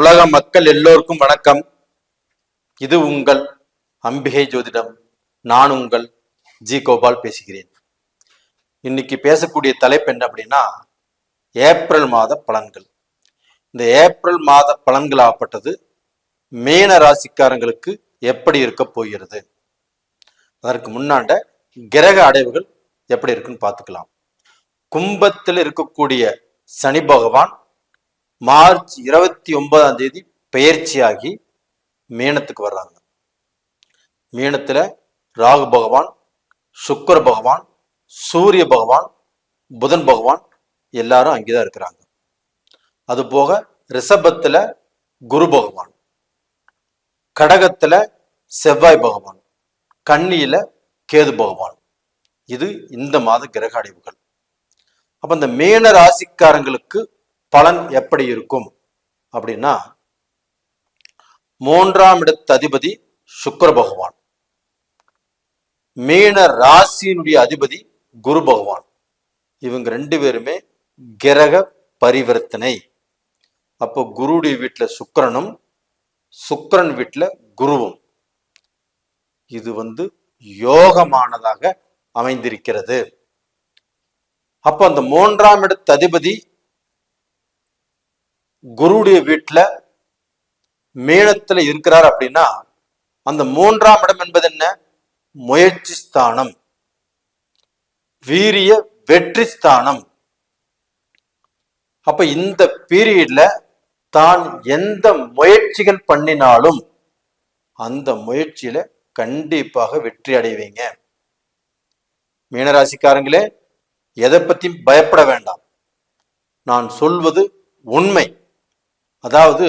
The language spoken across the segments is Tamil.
உலக மக்கள் எல்லோருக்கும் வணக்கம். இது உங்கள் அம்பிகை ஜோதிடம். நான் உங்கள் ஜி கோபால் பேசுகிறேன். இன்னைக்கு பேசக்கூடிய தலைப்பு என்ன அப்படின்னா ஏப்ரல் மாத பலன்கள். இந்த ஏப்ரல் மாத பலன்களாகப்பட்டது மீன ராசிக்காரங்களுக்கு எப்படி இருக்க போகிறது? அதற்கு முன்னாண்ட கிரக அடைவுகள் எப்படி இருக்குன்னு பார்த்துக்கலாம். கும்பத்தில் இருக்கக்கூடிய சனி பகவான் மார்ச் இருபத்தி ஒன்பதாம் தேதி பெயர்ச்சியாகி மீனத்துக்கு வர்றாங்க. மீனத்துல ராகு பகவான் சுக்கர பகவான் சூரிய பகவான் புதன் பகவான் எல்லாரும் அங்கேதான் இருக்கிறாங்க. அது போக ரிஷபத்துல குரு பகவான் கடகத்துல செவ்வாய் பகவான் கன்னியில கேது பகவான். இது இந்த மாத கிரக அடைவுகள். அப்ப இந்த மீன ராசிக்காரங்களுக்கு பலன் எப்படி இருக்கும்? அப்படின்னா மூன்றாம் இடத்து அதிபதி சுக்கர பகவான். மீன ராசியினுடைய அதிபதி குரு பகவான். இவங்க ரெண்டு பேருமே கிரக பரிவர்த்தனை. அப்போ குருடைய வீட்டில் சுக்கரனும் சுக்கிரன் வீட்டுல குருவும். இது வந்து யோகமானதாக அமைந்திருக்கிறது. அப்போ அந்த மூன்றாம் இடத்து அதிபதி குருடைய வீட்டில் மேளத்தில் இருக்கிறார் அப்படின்னா அந்த மூன்றாம் இடம் என்பது என்ன? முயற்சி ஸ்தானம். வீரிய வெற்றி ஸ்தானம். அப்ப இந்த பீரியட்ல தான் எந்த முயற்சிகள் பண்ணினாலும் அந்த முயற்சியில கண்டிப்பாக வெற்றி அடைவீங்க. மீனராசிக்காரங்களே எதை பத்தியும் பயப்பட வேண்டாம். நான் சொல்வது உண்மை. அதாவது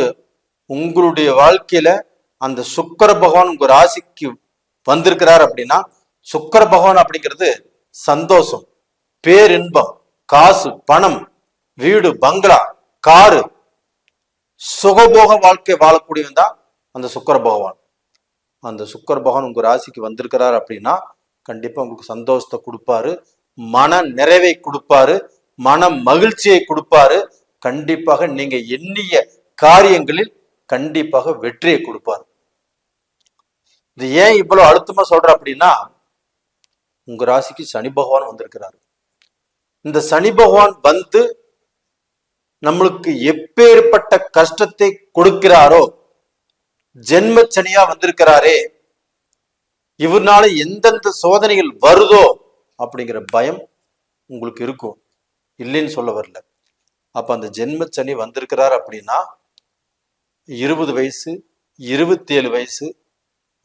உங்களுடைய வாழ்க்கையில அந்த சுக்கர பகவான் உங்க ராசிக்கு வந்திருக்கிறார் அப்படின்னா சுக்கர பகவான் அப்படிங்கிறது சந்தோஷம் பேரின்பம் காசு பணம் வீடு பங்களா காரு சுகபோக வாழ்க்கை வாழக்கூடியவன் தான் அந்த சுக்கர பகவான். அந்த சுக்கர பகவான் உங்க ராசிக்கு வந்திருக்கிறார் அப்படின்னா கண்டிப்பா உங்களுக்கு சந்தோஷத்தை கொடுப்பாரு மன நிறைவை கொடுப்பாரு மன மகிழ்ச்சியை கொடுப்பாரு. கண்டிப்பாக நீங்க எண்ணிய காரியங்களில் கண்டிப்பாக வெற்றியை கொடுப்பார். இது ஏன் இவ்வளவு அழுத்தமா சொல்ற அப்படின்னா உங்க ராசிக்கு சனி பகவான் வந்திருக்கிறாரு. இந்த சனி பகவான் வந்து நம்மளுக்கு எப்பேற்பட்ட கஷ்டத்தை கொடுக்கிறாரோ ஜென்ம சனியா வந்திருக்கிறாரே இவர்னால எந்தெந்த சோதனைகள் வருதோ அப்படிங்கிற பயம் உங்களுக்கு இருக்கும். இல்லைன்னு சொல்ல வரல. அப்ப அந்த ஜென்ம சனி வந்திருக்கிறார் அப்படின்னா இருபது வயசு இருபத்தி ஏழு வயசு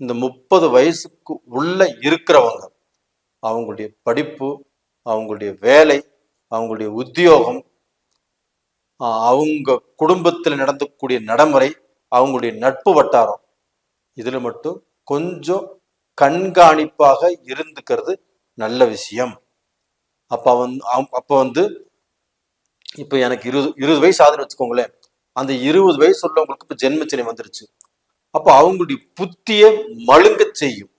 இந்த முப்பது வயசுக்கு உள்ள இருக்கிறவங்க அவங்களுடைய படிப்பு அவங்களுடைய வேலை அவங்களுடைய உத்தியோகம் அவங்க குடும்பத்தில் நடந்தக்கூடிய நடைமுறை அவங்களுடைய நட்பு வட்டாரம் இதில் மட்டும் கொஞ்சம் கண்காணிப்பாக இருந்துக்கிறது நல்ல விஷயம். அப்போ வந்து அப்போ வந்து இப்போ எனக்கு இருபது இருபது வயசு ஆகுதுன்னு வச்சுக்கோங்களேன். அந்த இருபது வயசு உள்ளவங்களுக்கு இப்ப ஜென்மச்சனி வந்துருச்சு. அப்ப அவங்களுடைய புத்தியை மழுங்க செய்யும்.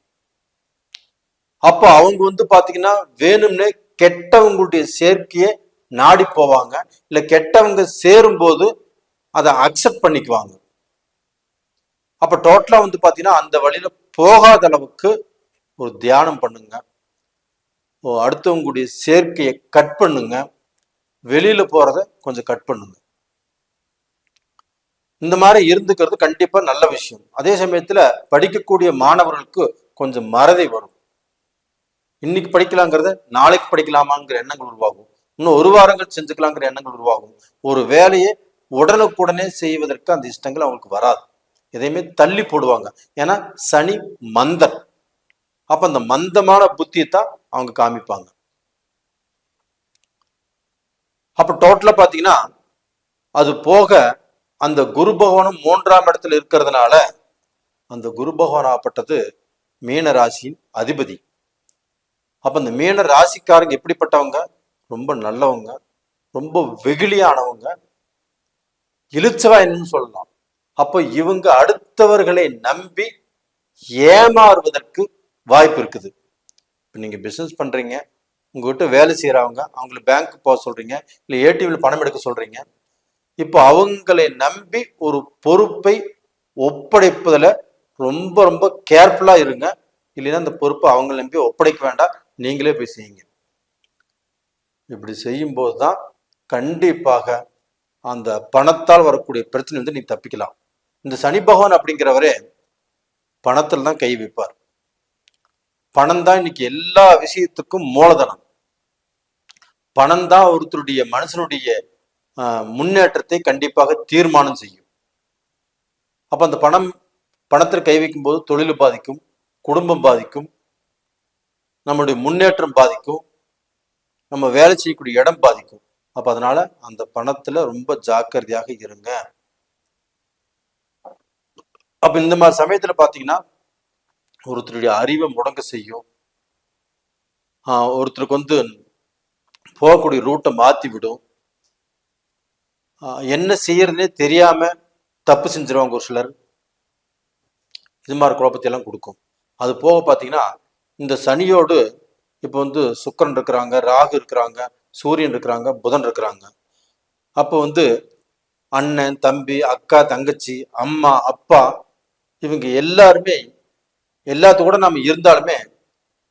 அப்ப அவங்க வந்து பாத்தீங்கன்னா வேணும்னே கெட்டவங்களுடைய சேர்க்கையை நாடி போவாங்க. இல்ல கெட்டவங்க சேரும்போது அதை அக்செப்ட் பண்ணிக்குவாங்க. அப்ப டோட்டலா வந்து பாத்தீங்கன்னா அந்த வழியில போகாத அளவுக்கு ஒரு தியானம் பண்ணுங்க. அடுத்தவங்களுடைய சேர்க்கையை கட் பண்ணுங்க. வெளியில போறத கொஞ்சம் கட் பண்ணுங்க. இந்த மாதிரி இருந்துக்கிறது கண்டிப்பா நல்ல விஷயம். அதே சமயத்துல படிக்கக்கூடிய மாணவர்களுக்கு கொஞ்சம் மறதி வரும். இன்னைக்கு படிக்கலாங்கிறத நாளைக்கு படிக்கலாமாங்கிற எண்ணங்கள் உருவாகும். இன்னும் ஒரு வாரங்கள் செஞ்சுக்கலாங்கிற எண்ணங்கள் உருவாகும். ஒரு வேலையை உடனுக்குடனே செய்வதற்கு அந்த இஷ்டங்கள் அவங்களுக்கு வராது. எதையுமே தள்ளி போடுவாங்க. ஏன்னா சனி மந்தன். அப்ப அந்த மந்தமான புத்தியை தான் அவங்க காமிப்பாங்க. அப்ப டோட்டலா பாத்தீங்கன்னா அது போக அந்த குரு பகவானும் மூன்றாம் இடத்துல இருக்கிறதுனால அந்த குரு பகவான் ஆப்பட்டது மீன ராசியின் அதிபதி. அப்ப இந்த மீன ராசிக்காரங்க எப்படிப்பட்டவங்க? ரொம்ப நல்லவங்க ரொம்ப வெகுளியானவங்க இழுச்சவாயின்னு சொல்லலாம். அப்போ இவங்க அடுத்தவர்களை நம்பி ஏமாறுவதற்கு வாய்ப்பு இருக்குது. இப்போ நீங்கள் பிஸ்னஸ் பண்ணுறீங்க உங்ககிட்ட வேலை செய்கிறவங்க அவங்களை பேங்க் போக சொல்கிறீங்க இல்லை ஏடிஎம்ல பணம் எடுக்க சொல்கிறீங்க இப்போ அவங்களை நம்பி ஒரு பொறுப்பை ஒப்படைப்பதில் ரொம்ப ரொம்ப கேர்ஃபுல்லா இருங்க. இல்லைன்னா அந்த பொறுப்பை அவங்களை நம்பி ஒப்படைக்க வேண்டாம். நீங்களே போய் செய்யுங்க. இப்படி செய்யும்போது தான் கண்டிப்பாக அந்த பணத்தால் வரக்கூடிய பிரச்சனை வந்து நீ தப்பிக்கலாம். இந்த சனி பகவான் அப்படிங்கிறவரே பணத்தில் தான் கை வைப்பார். பணம் தான் இன்னைக்கு எல்லா விஷயத்துக்கும் மூலதனம். பணம் தான் ஒருத்தருடைய மனுஷனுடைய முன்னேற்றத்தை கண்டிப்பாக தீர்மானம் செய்யும். அப்போ அந்த பணம் பணத்தில் கை வைக்கும் போது தொழில் பாதிக்கும் குடும்பம் பாதிக்கும் நம்மளுடைய முன்னேற்றம் பாதிக்கும் நம்ம வேலை செய்யக்கூடிய இடம் பாதிக்கும். அப்போ அதனால அந்த பணத்துல ரொம்ப ஜாக்கிரதையாக இருங்க. அப்ப இந்த மாதிரி சமயத்துல பாத்தீங்கன்னா ஒருத்தருடைய அறிவை முடங்க செய்யும். ஆஹ் ஒருத்தருக்கு வந்து போகக்கூடிய ரூட்டை மாத்தி விடும் என்ன செய்யறதுனே தெரியாம தப்பு செஞ்சிருவாங்க ஒரு சிலர். இது மாதிரி குழப்பத்தை எல்லாம் கொடுக்கும். அது போக பார்த்தீங்கன்னா இந்த சனியோடு இப்போ வந்து சுக்கிரன் இருக்கிறாங்க ராகு இருக்கிறாங்க சூரியன் இருக்கிறாங்க புதன் இருக்கிறாங்க. அப்போ வந்து அண்ணன் தம்பி அக்கா தங்கச்சி அம்மா அப்பா இவங்க எல்லாருமே எல்லாத்து கூட நம்ம இருந்தாலுமே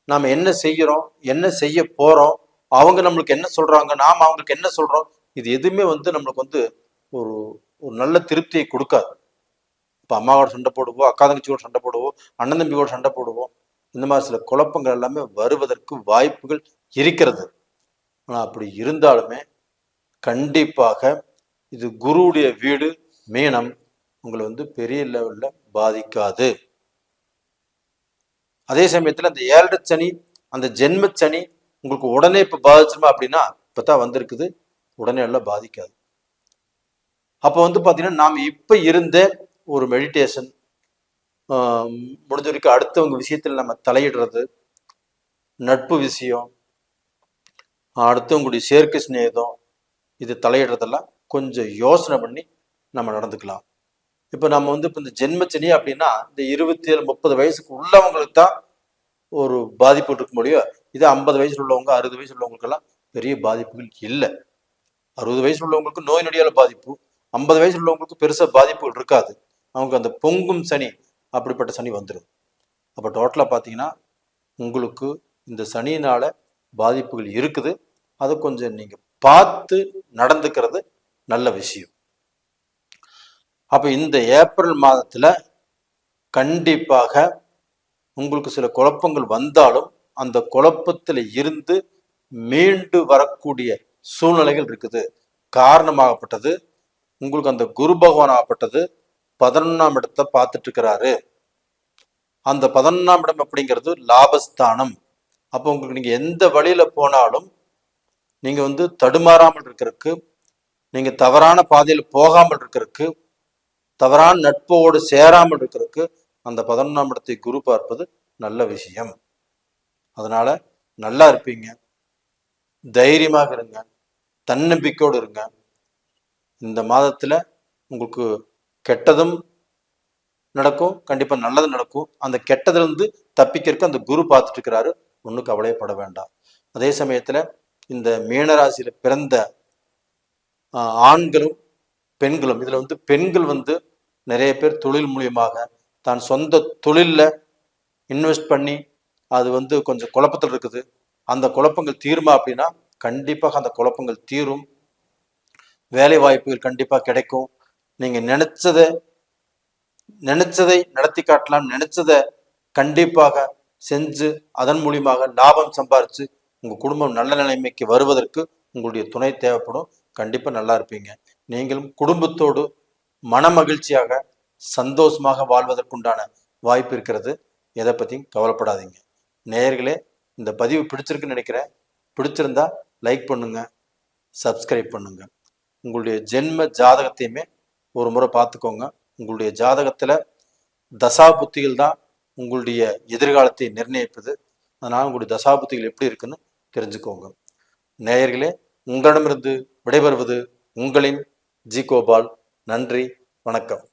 நாம என்ன செய்யறோம் என்ன செய்ய போறோம் அவங்க நம்மளுக்கு என்ன சொல்றாங்க நாம அவங்களுக்கு என்ன சொல்றோம் இது எதுவுமே வந்து நம்மளுக்கு வந்து ஒரு ஒரு நல்ல திருப்தியை கொடுக்காது. இப்போ அம்மாவோட சண்டை போடுவோம் அக்கா தங்கச்சியோட சண்டை போடுவோம் அண்ணன் தம்பியோட சண்டை போடுவோம். இந்த மாதிரி சில குழப்பங்கள் எல்லாமே வருவதற்கு வாய்ப்புகள் இருக்கிறது. ஆனால் அப்படி இருந்தாலுமே கண்டிப்பாக இது குருவுடைய வீடு மீனம் உங்களை வந்து பெரிய லெவலில் பாதிக்காது. அதே சமயத்தில் அந்த ஏழரை சனி அந்த ஜென்ம சனி உங்களுக்கு உடனே இப்போ பாதிச்சிருமா அப்படின்னா இப்போ தான் வந்திருக்குது. உடனே எல்லாம் பாதிக்காது. அப்போ வந்து பார்த்தீங்கன்னா நாம் இப்போ இருந்த ஒரு மெடிடேஷன் முடிஞ்ச வரைக்கும் அடுத்தவங்க விஷயத்தில் நம்ம தலையிடுறது நட்பு விஷயம் அடுத்தவங்களுடைய சேர்க்கை சிநேகம் இது தலையிடுறதெல்லாம் கொஞ்சம் யோசனை பண்ணி நம்ம நடந்துக்கலாம். இப்போ நம்ம வந்து இப்போ இந்த ஜென்மச்சனி அப்படின்னா இந்த இருபத்தி ஏழு முப்பது வயசுக்கு உள்ளவங்களுக்கு தான் ஒரு பாதிப்பு இருக்க முடியும். இது ஐம்பது வயசுல உள்ளவங்க அறுபது வயசு உள்ளவங்களுக்கெல்லாம் பெரிய பாதிப்புகள் இல்லை. அறுபது வயசு உள்ளவங்களுக்கு நோய் நொடியால் பாதிப்பு ஐம்பது வயசு உள்ளவங்களுக்கு பெருசாக பாதிப்புகள் இருக்காது. அவங்க அந்த பொங்கும் சனி அப்படிப்பட்ட சனி வந்துடும் அப்போ டோட்டலாக பார்த்தீங்கன்னா உங்களுக்கு இந்த சனியினால பாதிப்புகள் இருக்குது. அதை கொஞ்சம் நீங்கள் பார்த்து நடந்துக்கிறது நல்ல விஷயம். அப்போ இந்த ஏப்ரல் மாதத்துல கண்டிப்பாக உங்களுக்கு சில குழப்பங்கள் வந்தாலும் அந்த குழப்பத்துல இருந்து மீண்டு வரக்கூடிய சூழ்நிலைகள் இருக்குது. காரணமாகப்பட்டது உங்களுக்கு அந்த குரு பகவான் ஆகப்பட்டது பதினொன்னாம் இடத்தை பார்த்துட்டு இருக்கிறாரு அந்த பதினொன்னாம் இடம் அப்படிங்கிறது லாபஸ்தானம். அப்போ உங்களுக்கு நீங்க எந்த வழியில போனாலும் நீங்க வந்து தடுமாறாமல் இருக்கிறதுக்கு நீங்க தவறான பாதையில் போகாமல் இருக்கிறதுக்கு தவறான நட்போடு சேராமல் இருக்கிறதுக்கு அந்த பதினொன்றாம் இடத்தை குரு பார்ப்பது நல்ல விஷயம். அதனால நல்லா இருப்பீங்க. தைரியமாக இருங்க. தன்னம்பிக்கையோடு இருங்க. இந்த மாதத்தில் உங்களுக்கு கெட்டதும் நடக்கும் கண்டிப்பாக நல்லதும் நடக்கும். அந்த கெட்டதுலேருந்து தப்பிக்கிறதுக்கு அந்த குரு பார்த்துட்டு இருக்கிறாரு ஒன்றும் கவலையப்பட வேண்டாம். அதே சமயத்தில் இந்த மீனராசியில் பிறந்த ஆண்களும் பெண்களும் இதில் வந்து பெண்கள் வந்து நிறைய பேர் தொழில் மூலியமாக தான் சொந்த தொழிலில் இன்வெஸ்ட் பண்ணி அது வந்து கொஞ்சம் குழப்பத்தில் இருக்குது. அந்த குழப்பங்கள் தீருமா அப்படின்னா கண்டிப்பாக அந்த குழப்பங்கள் தீரும். வேலை வாய்ப்புகள் கண்டிப்பாக கிடைக்கும். நீங்கள் நினைச்சதை நினைச்சதை நடத்தி காட்டலாம். நினைச்சதை கண்டிப்பாக செஞ்சு அதன் மூலியமாக லாபம் சம்பாரிச்சு உங்கள் குடும்பம் நல்ல நிலைமைக்கு வருவதற்கு உங்களுடைய துணை தேவைப்படும். கண்டிப்பாக நல்லா இருப்பீங்க. நீங்களும் குடும்பத்தோடு மன மகிழ்ச்சியாக சந்தோஷமாக வாழ்வதற்குண்டான வாய்ப்பு இருக்கிறது. எதை பற்றியும் கவலைப்படாதீங்க. நேயர்களே இந்த பதிவு பிடிச்சிருக்குன்னு நினைக்கிறேன். பிடிச்சிருந்தா லைக் பண்ணுங்க. சப்ஸ்கிரைப் பண்ணுங்க. உங்களுடைய ஜென்ம ஜாதகத்தையுமே ஒரு முறை பார்த்துக்கோங்க. உங்களுடைய ஜாதகத்தில் தசா புத்திகள் தான் உங்களுடைய எதிர்காலத்தை நிர்ணயிப்பது. அதனால் உங்களுடைய தசா புத்திகள் எப்படி இருக்குன்னு தெரிஞ்சுக்கோங்க. நேயர்களே உங்களிடமிருந்து விடைபெறுவது உங்களின் ஜி கோபால். நன்றி வணக்கம்.